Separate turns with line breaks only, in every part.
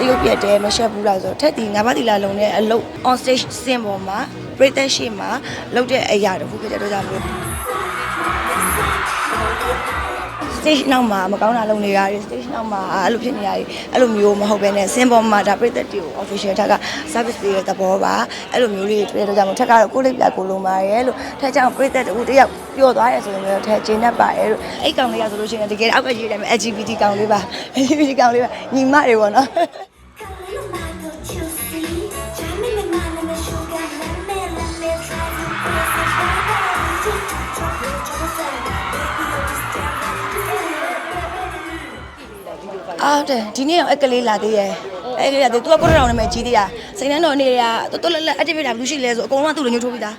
တရုတ်ပြက်တယ်မရှက်ဘူးလားဆိုတော့ထက်ဒီငါးပါးတီလာလုံးနဲ့အလုပ် on stage စင်ပေါ်မှာပရိသတ်ရှိမှာလုပ်တဲ့အရာတခုဖြစ်တဲ့အတွက်ကြောင့်မလို့ stage နောက်မှာမကောင်းတာလုပ်နေရတယ် stage နောက်မှာအဲ့လိုဖြစ်နေရတယ်အဲ့လိုမျိုးမဟုတ်ဘဲနဲ့စင်ပေါ်မှာဒါပရိသတ်တွေကို official ထက်က service ပေးတဲ့သဘောပါအဲ့လိုမျိုးလေးတွေ့တဲ့အတွက်ကြောင့်မို့ထက်ကတော့ကိုယ်လေးပြကိုလုံးပါရဲ့လို့ထက်ကြောင့်ပရိသတ်တူတယောက်ပျော်သွားရဲဆိုရင်လည်းထက်ကျင်းတတ်ပါရဲ့လို့အဲ့ကောင်လေးရဆိုလို့ရှိရင်တကယ်အောက်ကရေးတယ်မယ် LGBT ကောင်လေးပါ LGBT ကောင်လေးပါညီမတွေပေါ့နော် အော်တဲ့ဒီနေ့တော့အက်ကလေးလာသေးရဲ့အဲ့ကလေးလာသေးသူကကိုရတောင်နာမည်ကြီးသေးတာစိန်နှန်းတော်နေရတော်တော်လက်လက် active တာဘူးရှိလဲဆိုအကုန်လုံးကသူ့လိုမျိုးထိုးပြီးသား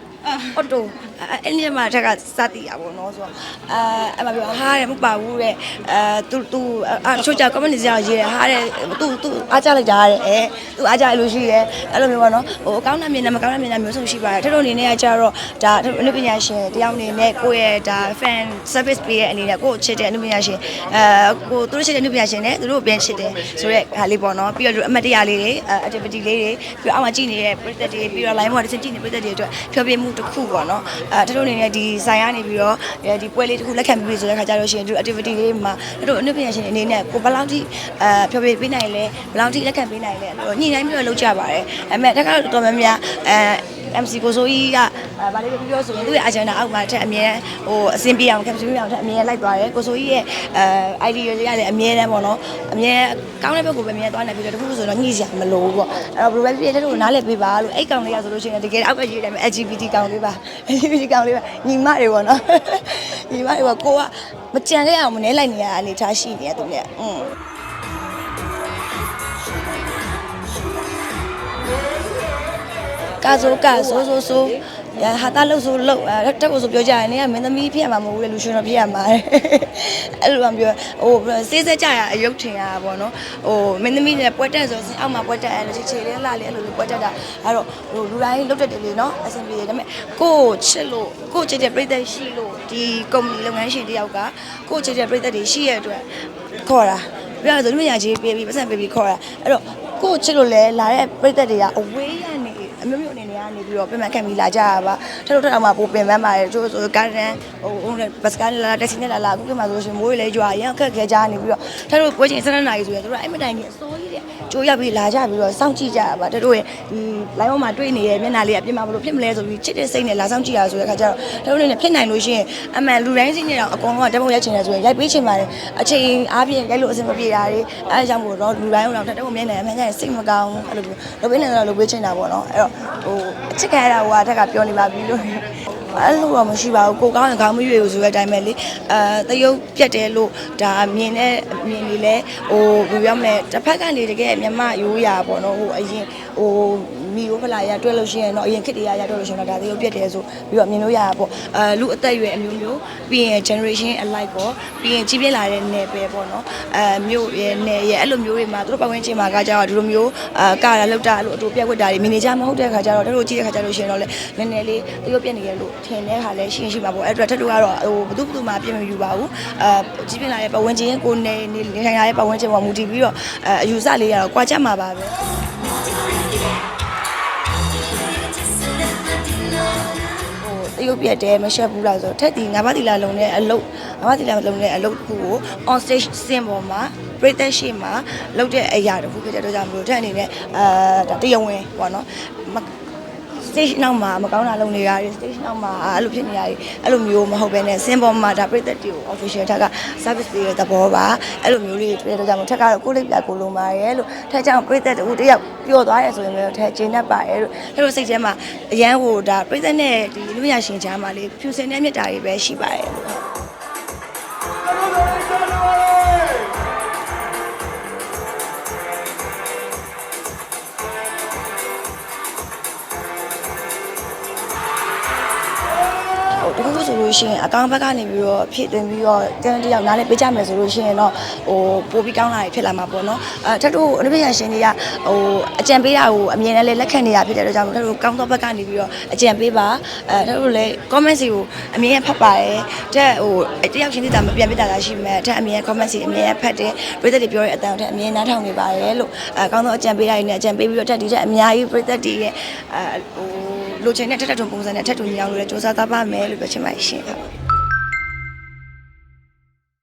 ဟုတ်တော့ အဲ့ဒီမှာတက်ကစတီးရပါတော့နော်ဆိုတော့အဲအဲ့မှာပြောဟာတဲ့မပါဘူးတဲ့အဲသူသူအချို့ကြ comment တွေရေးတယ်ဟာတဲ့သူသူအားကြလိုက်တာတဲ့အဲသူအားကြရလို့ရှိတယ်အဲ့လိုမျိုးပေါ့နော်ဟိုအကောင်းတာမြင်တယ်မကောင်းတာမြင်တယ်မျိုးစုံရှိပါတယ်ထပ်လို့အနေနဲ့ကကြတော့ဒါအနုပညာရှင်တယောက်အနေနဲ့ကိုယ့်ရဲ့ဒါ fan service ပေးရဲ့အနေနဲ့ကိုယ့်ချစ်တဲ့အနုပညာရှင်အဲကိုသူတို့ချစ်တဲ့အနုပညာရှင်နဲ့သူတို့ကိုပြန်ချစ်တယ်ဆိုတော့ဟာလေးပေါ့နော်ပြီးတော့အမတ်တရားလေးတွေ activity လေးတွေပြီးတော့အောက်မှာကြည့်နေတဲ့ပရိသတ်တွေပြီးတော့ line ပေါ်မှာတစ်ချက်ကြည့်နေပရိသတ်တွေအတွက်ဖျော်ဖြေမှုတစ်ခုပေါ့နော်အဲထပ်လို့အနေနဲ့ဒီဆိုင်ကနေပြီးတော့ဒီပွဲလေးတစ်ခုလက်ခံပြီးပြီဆိုတဲ့ခါကျတော့ရှင်ဒီ activity လေးမှာတို့အနုပညာရှင်အနေနဲ့ကိုဘယ်လောက်ထိအဲဖျော်ဖြေပေးနိုင်လဲဘယ်လောက်ထိလက်ခံပေးနိုင်လဲအဲ့လိုညှိနှိုင်းပြီးတော့လုပ်ကြပါတယ်အဲမဲ့တက်ကတော့တော်တော်များများအဲ MC ကိုစိုးကြီးကဗာလေးပြောပြောဆိုရင်သူ့ရဲ့ agenda အောက်မှာတက်အမြဲဟိုအစင်ပြေအောင် capture ပြအောင်တက်အမြဲလိုက်သွားတယ်ကိုစိုးကြီးရဲ့အဲ idea လေးကလည်းအမြဲတမ်းပေါ့နော်အမြဲကောင်းတဲ့ဘက်ကိုပဲအမြဲသွားနေပြီးတော့တခုခုဆိုတော့ညှိစရာမလိုဘူးပေါ့အဲ့တော့ဘယ်လိုပဲဖြစ်ဖြစ်တို့နားလည်ပေးပါလို့အဲ့ကောင်လေးကဆိုလို့ရှိရင်တကယ်အောက်ကရေးတယ်မယ် LGBT ကောင်လေးပါ LGBT ကောင်လေးပါညီမတွေပေါ့နော်ညီမတွေပေါ့ကိုကမကြံခဲ့အောင်မနေလိုက်နေရအနေထားရှိနေရသူနဲ့อืม ကာဆိုကာဆိုဆိုဆိုရဟာတာလို့ဆိုလို့အဲတက်ဖို့ဆိုပြောကြတယ်နေကမင်းသမီးဖြစ်ရမှာမဟုတ်ဘူးလေလူရှင်တော့ဖြစ်ရမှာအဲ့လိုမှပြောဟိုစေးစက်ကြရအယုတ်ထင်ရတာပေါ့နော်ဟိုမင်းသမီးနဲ့ပွဲတက်ဆိုစင်အောက်မှာပွဲတက်အဲ့လိုချေချေလေးလာလေးအဲ့လိုလိုပွဲတက်တာအဲ့တော့ဟိုလူတိုင်းလုတ်တက်တယ်လေနော်အဆင်ပြေတယ်ဒါပေမဲ့ကို့ချစ်လို့ကို့ချစ်တဲ့ပြိသက်ရှိလို့ဒီကုမ္ပဏီလုပ်ငန်းရှင်တယောက်ကကို့ချစ်တဲ့ပြိသက်တွေရှိရတဲ့အတွက်ခေါ်တာပြောရဆိုလူမညာကြီးပြေးပြီးပတ်စံပြေးပြီးခေါ်တာအဲ့တော့ကို့ချစ်လို့လဲလာတဲ့ပြိသက်တွေကအဝေးရနေ အမျိုးမျိုးအနေနဲ့ကနေပြီးတော့ပြင်ပခံပြီးလာကြရပါထပ်လို့ထပ်အောင်မှာပိုပင်ပန်းပါတယ်ကျိုးဆိုကားတန်းဟိုဟိုဘတ်စကားနဲ့လာတက်စီနဲ့လာလာအခုကမှဆိုရှင်မိုးလေးကြွာရန်ခက်ခဲကြနေပြီးတော့ထပ်လို့ပွဲချင်းစနေနာကြီးဆိုရင်တို့အဲ့မတိုင်ကြီးအစိုးကြီးတဲ့ကျိုးရောက်ပြီးလာကြပြီးတော့စောင့်ကြည့်ကြရပါတို့ရဲ့ဒီ line ပေါ်မှာတွေ့နေတဲ့မျက်နှာလေးကပြင်မှာဘလို့ဖြစ်မလဲဆိုပြီးချစ်တဲ့စိတ်နဲ့လာစောင့်ကြည့်ရဆိုတဲ့ခါကျတော့တို့အနေနဲ့ဖြစ်နိုင်လို့ရှိရင်အမှန်လူတိုင်းစိတ်နဲ့တော့အကုန်လုံးကတပုံရိုက်ချင်တယ်ဆိုရင်ရိုက်ပေးချင်ပါတယ်အချိန်အားဖြင့်ရိုက်လို့အဆင်မပြေတာတွေအဲအကြောင်းမို့တော့လူတိုင်းကတော့တပုံမျက်နှာအမှန်ကျရင်စိတ်မကောင်းအဲ့လိုလုပ်ပေးနေတော့လုပ်ပေးချင်တာပေါ့နော်အဲ့တော့ဟိုအချစ်ခံရတာဟိုကတက်ကပြောနေပါပြီလို့အဲ့လိုတော့မရှိပါဘူးကိုကောင်းရင်ခေါင်းမရွေဘူးဆိုတဲ့အတိုင်းပဲလေအဲတရုပ်ပြတ်တယ်လို့ဒါမြင်တဲ့မြင်နေလဲဟိုဘယ်ပြောမလဲတစ်ဖက်ကနေတကယ်မြမရိုးရာပေါ့နော်ဟိုအရင်ဟို မီယိုဖလာရတွဲလို့ရှိရင်တော့အရင်ခစ်တရရတွဲလို့ရှိရင်တော့ဒါတရုပ်ပြတ်တယ်ဆိုပြီးတော့မြင်လို့ရတာပေါ့အဲလူအသက်အရွယ်အမျိုးမျိုးပြီးရင် generation alike ပေါ့ပြီးရင်ကြီးပြင်းလာတဲ့နယ်ပယ်ပေါ့နော်အဲမြို့ရဲ့နယ်ရဲ့အဲ့လိုမျိုးတွေမှာသူတို့ပတ်ဝန်းကျင်မှာကကြတော့ဒီလိုမျိုးအာကာရလောက်တာအဲ့လိုအတူပြက်ဝတ်တာတွေမီနေကြမဟုတ်တဲ့ခါကျတော့တို့ကြည့်တဲ့ခါကျလို့ရှိရင်တော့လေနည်းနည်းလေးတရုပ်ပြတ်နေရလို့ထင်တဲ့ခါလဲရှိရင်ရှိမှာပေါ့အဲ့အတွက်ထက်တူကတော့ဟိုဘသူဘသူမှပြည့်မယူပါဘူးအာကြီးပြင်းလာတဲ့ပတ်ဝန်းကျင်ကိုနေနေထိုင်လာတဲ့ပတ်ဝန်းကျင်ပေါ်မူတည်ပြီးတော့အဲအယူဆလေးကတော့ကြွာကြမှာပါပဲဟို တရုတ်ပြက်တယ်မရှက်ဘူးလားဆိုတော့ထက်ဒီငါးပါးတီလာလုံးနဲ့အလုတ်ငါးပါးတီလာလုံးနဲ့အလုတ်တစ်ခုကို on stage စင်ပေါ်မှာပရိသတ်ရှိမှာလုပ်တဲ့အရာတစ်ခုဖြစ်တဲ့အတွက်ကြောင့်မလို့ထက်အနေနဲ့အာဒါတရားဝင်ပေါ့နော်မ stage နောက်မှာမကောင်းတာလုပ်နေရတယ် stage နောက်မှာအဲ့လိုဖြစ်နေရတယ်အဲ့လိုမျိုးမဟုတ်ဘဲနဲ့စင်ပေါ်မှာဒါပရိသတ်တွေကို official ထက်က service ပေးတဲ့သဘောပါအဲ့လိုမျိုးလေးတွေ့တဲ့အတွက်ကြောင့်မို့ထက်ကတော့ကိုယ်လေးပြကိုလုံးပါရဲ့လို့ထက်ကြောင့်ပရိသတ်တူတယောက်ပျော်သွားရဲဆိုရင်လည်းထက်ကျင်းတတ်ပါရဲ့လို့အဲ့လိုစိတ်ထဲမှာအရန်ဟိုဒါပရိသတ်နဲ့ဒီလူရရှင်ချားမှာလေးဖြူစင်တဲ့မြတ်တာတွေပဲရှိပါတယ်လို့ တခုခုဆိုဆိုလို့ရှိရင်အကောင့်ဘက်ကနေပြီးတော့ဖြစ်သွင်းပြီးတော့တန်းတယောက်နားလည်းပေးကြမယ်ဆိုလို့ရှိရင်တော့ဟိုပိုပြီးကောင်းလာပြီဖြစ်လာမှာပေါ့နော်အဲထပ်တို့အနုပညာရှင်တွေကဟိုအကြံပေးတာကိုအမြင်နဲ့လည်းလက်ခံနေရဖြစ်တဲ့အတွက်ကြောင့်ထပ်တို့ကောင်းသောဘက်ကနေပြီးတော့အကြံပေးပါအဲထပ်တို့လည်း comment စီကိုအမြင်နဲ့ဖတ်ပါတယ်တဲ့ဟိုတယောက်ချင်းတည်းတာမပြန်ပြတာလားရှိမယ်တဲ့အမြင် comment စီအမြင်နဲ့ဖတ်တယ်ပြည်သက်တွေပြောတဲ့အတန်တဲ့အမြင်နားထောင်နေပါတယ်လို့အဲကောင်းသောအကြံပေးတာတွေနဲ့အကြံပေးပြီးတော့တက်ဒီတဲ့အများကြီးပြည်သက်တွေရဲ့အဲဟို လိုချင်တဲ့တက်တက်ထုံပုံစံနဲ့ထပ်တူညီအောင်လို့လည်းစူးစမ်းသားပါမယ်လို့ပြောချင်ပါတယ်ရှင်ဟုတ်